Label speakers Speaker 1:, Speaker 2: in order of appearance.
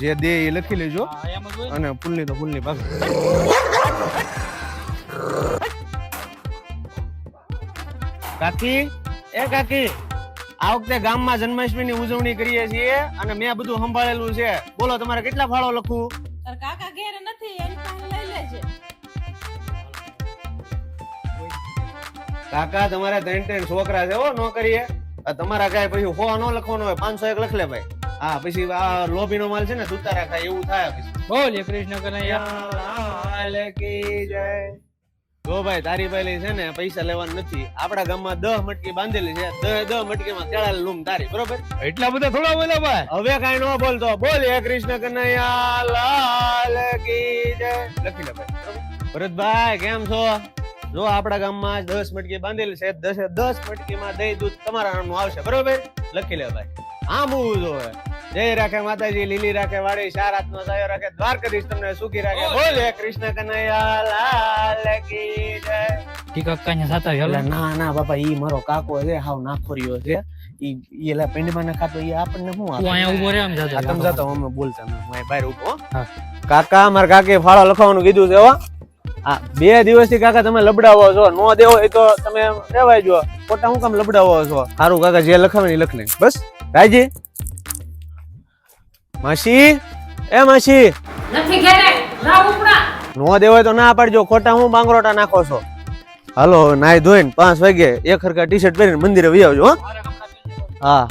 Speaker 1: જે દે એ લખી લેજો.
Speaker 2: હા, એમ જ હોય ને.
Speaker 1: અને ફૂલની તો ફૂલની પાસે કાકી એ કાકી આ વખતે ગામમાં જન્માષ્ટમીની ઉજવણી કરીએ છીએ અને મેં બધું સંભાળેલું છે. બોલો તમારે કેટલા ફાળો લખું
Speaker 3: કાકા ઘેર નથી એની પાસે લઈ લેજે.
Speaker 1: કાકા તમારે ત્રણ ત્રણ છોકરા છે હો નો કરીએ. આ તમારા કાંઈ પછી હો નો લખવાનો હોય પાંચસો એક લખ લે ભાઈ. હા પછી આ લોભીનો માલ છે ને સુતા ખાય એવું થાય પછી.
Speaker 2: બોલીએ કૃષ્ણ કનૈયા
Speaker 1: કી જય. જો ભાઈ તારી પહેલી છે ને પૈસા લેવાનું નથી. આપણા ગામમાં દહ મટકી બાંધેલી છે. દહ દહ મટકીમાં તેળા લૂમ તારી બરોબર?
Speaker 2: એટલા બધા થોડા બોલો ભાઈ?
Speaker 1: હવે કઈ ન બોલતો. બોલ હે કૃષ્ણ કનૈયા લાલ કી જય. લખી લે ભાઈ ભરતભાઈ કેમ છો? જો આપણા ગામમાં દસ મટકી બાંધેલી છે. દસે દસ મટકીમાં દહીં દૂધ તમારા નામનું આવશે બરોબર? લખી લે ભાઈ. આમ હોવું જોઈએ જય રાખે માતાજી લીલી રાખે વાળી ચાર હાથનો સાયો રાખે દ્વારકાધીશ તમને સુખી રાખે. બોલ કૃષ્ણ કનૈયા લાલ કી જય.
Speaker 2: ટીકા ને સાતા
Speaker 1: એટલે ના ના બાપા ઈ મારો કાકો છે હાવ નાખોરિયો છે. ઈ ઈ એલા પિંડમાં ના ખાતો ઈ આપણને શું
Speaker 2: તું અહીંયા ઊભો રહે આમ જાતો
Speaker 1: તમે જાતો અમે બોલતા હું બહાર ઊભો કાકા મારા કાકે ફાળો લખવાનું કીધું છે હો. આ બે દિવસથી કાકા તમે લબડાવો છો નો દેવો એ તો તમે રેવાય જો ખોટા હું કામ લબડાવો છો? સારું કાકા જે લખાવે એ લખ બસ રાજી? માસી એ માસી.
Speaker 3: નથી ઘરે રાવ ઉપરા
Speaker 1: નો દેવાય તો ના પાડજો ખોટા હું બાંગરોટા નાખો છો. હાલો નાય નાઈ ધોઈને પાંચ વાગે એક હરકા ટી શર્ટ પહેરીને મંદિરે વહી આવજો હો. હા.